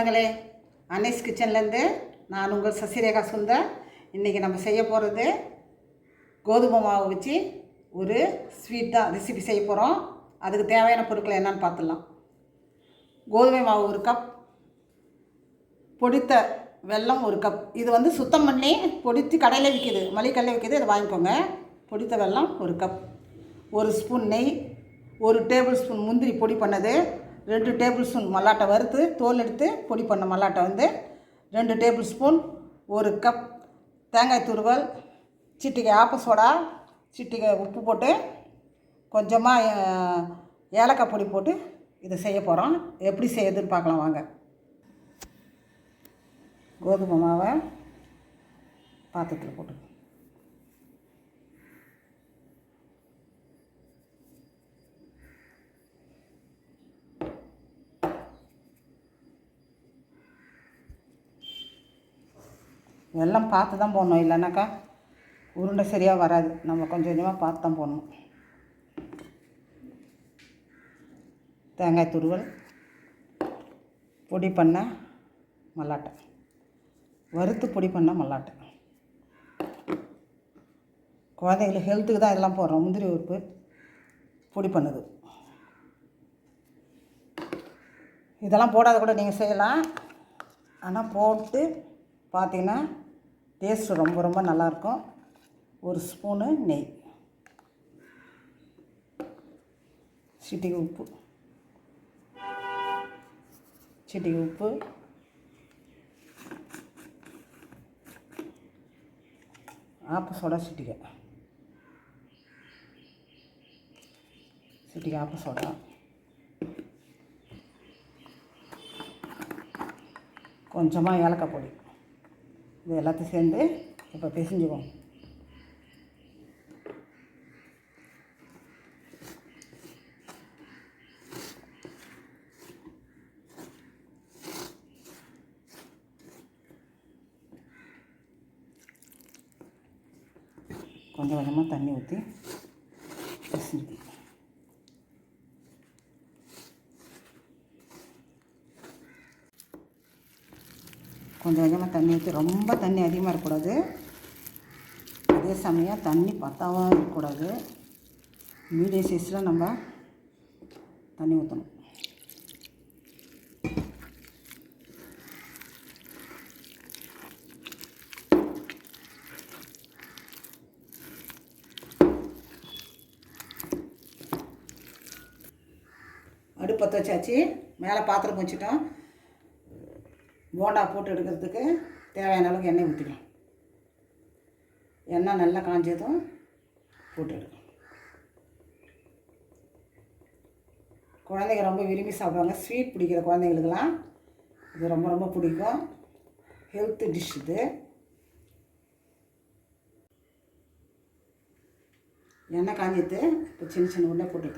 சொந்தங்களே அன்னைஸ் கிச்சன்லேருந்து நான் உங்கள் சசிரேகா சுந்தர். இன்றைக்கி நம்ம செய்ய போகிறது கோதுமை மாவு வச்சு ஒரு ஸ்வீட் தான் ரெசிபி செய்ய போகிறோம். அதுக்கு தேவையான பொருட்கள் என்னன்னு பார்த்துடலாம். கோதுமை மாவு ஒரு கப் பொடித்த வெல்லம் ஒரு கப் இது வந்து சுத்தம் பண்ணி பொடித்து கடையில் விற்கிது மளிகடையில் விற்கிது அதை வாங்கிக்கோங்க. பொடித்த வெல்லம் ஒரு கப் ஒரு ஸ்பூன் நெய் ஒரு டேபிள் ஸ்பூன் முந்திரி பொடி பண்ணது. ரெண்டு டேபிள் ஸ்பூன் மல்லாட்டை வறுத்து தோல் எடுத்து பொடி பண்ண மல்லாட்டை வந்து ரெண்டு டேபிள் ஸ்பூன் ஒரு கப் தேங்காய் துருவல் சிட்டிகை ஆப்ப சோடா சிட்டிகை உப்பு போட்டு கொஞ்சமாக ஏலக்காய் பொடி போட்டு இதை செய்ய போகிறோம் எப்படி செய்யுதுன்னு பார்க்கலாம் வாங்க. கோதுமை மாவை பாத்திரத்தில் போட்டு இதெல்லாம் பார்த்து தான் போடணும் இல்லைனாக்கா உருண்டை சரியாக வராது. நம்ம கொஞ்சம் கொஞ்சமாக பார்த்து தான் போடணும். தேங்காய் துருவல் பொடி பண்ண மல்லாட்டை. வறுத்து பொடி பண்ண மல்லாட்டை. குழந்தைங்களுக்கு ஹெல்த்துக்கு தான் இதெல்லாம் போடுறோம். முந்திரி உறுப்பு பொடி பண்ணுது இதெல்லாம் போடாத கூட நீங்கள் செய்யலாம். ஆனால் போட்டு பார்த்தீங்கன்னா டேஸ்ட்டு ரொம்ப ரொம்ப நல்லாயிருக்கும். ஒரு ஸ்பூனு நெய். சிட்டிகை உப்பு. சிட்டிகை உப்பு. ஆப்ப சோடா சிட்டிகை சிட்டிகை ஆப்ப சோடா. கொஞ்சமாக ஏலக்காய் பொடி. இது எல்லாத்தையும் சேர்ந்து இப்போ பிசைஞ்சுக்குவோம் கொஞ்சம் கொஞ்சமாக தண்ணி ஊற்றி பிசைஞ்சுக்கணும் கொஞ்சம் கொஞ்சமாக தண்ணி ஊற்றி ரொம்ப தண்ணி அதிகமாக இருக்கக்கூடாது. அதே சமயம் தண்ணி பத்தாவும் இருக்கக்கூடாது. மீடியம் சைஸில் நம்ம தண்ணி ஊற்றணும் அடுப்பத்தை வச்சாச்சு. மேலே பாத்திரம் வச்சுட்டோம். போண்டா போட்டு எடுக்கிறதுக்கு தேவையான அளவுக்கு எண்ணெய் ஊற்றிக்கலாம். எண்ணெய் நல்லா காஞ்சதும் போட்டு எடுக்கணும் குழந்தைங்க ரொம்ப விரும்பி சாப்பிடுவாங்க. ஸ்வீட் பிடிக்கிற குழந்தைங்களுக்கெல்லாம் இது ரொம்ப ரொம்ப பிடிக்கும். ஹெல்த்து டிஷ் இது. எண்ணெய் காஞ்சிட்டு இப்போ சின்ன சின்ன உருண்டை போட்டு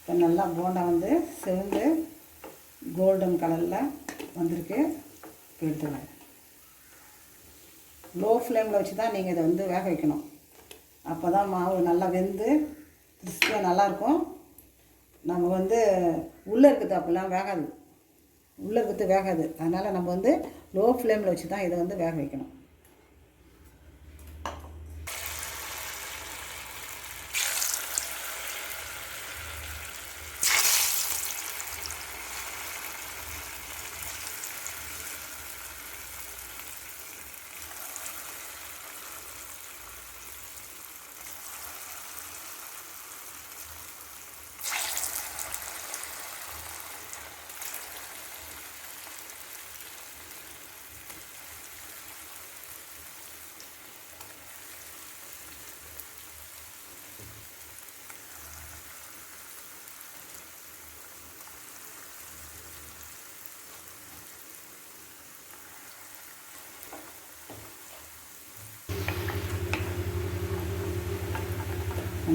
இப்போ நல்லா போண்டா வந்து செவந்து கோல்டன் கலரில் வந்திருக்கு. இப்போ எடுத்துக்கலாம் லோ ஃப்ளேமில் வச்சு தான் நீங்கள் இதை வந்து வேக வைக்கணும். அப்போ தான் மாவு நல்லா வெந்து கிறிஸ்பியாக நல்லாயிருக்கும் நம்ம வந்து உள்ளே இருக்குது அப்போல்லாம் வேகாது. உள்ளே இருக்கிறது வேகாது. அதனால் நம்ம வந்து லோ ஃப்ளேமில் வச்சு தான் இதை வந்து வேக வைக்கணும்.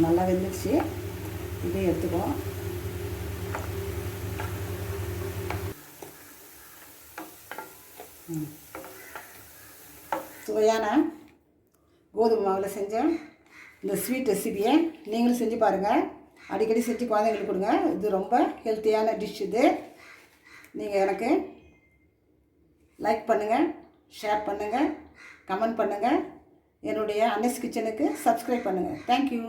நல்லா வெந்துடுச்சு இதையும் எடுத்துக்குவோம். சுவையான கோதுமை மாவில் செஞ்ச இந்த ஸ்வீட் ரெசிபியை நீங்களும் செஞ்சு பாருங்கள் அடிக்கடி செஞ்சு குழந்தைங்களுக்கு கொடுங்க. இது ரொம்ப ஹெல்த்தியான டிஷ் இது. நீங்கள் எனக்கு லைக் பண்ணுங்கள் ஷேர் பண்ணுங்கள் கமெண்ட் பண்ணுங்கள் என்னுடைய அன்னஸ் கிச்சனுக்கு சப்ஸ்கிரைப் பண்ணுங்கள் தேங்க்யூ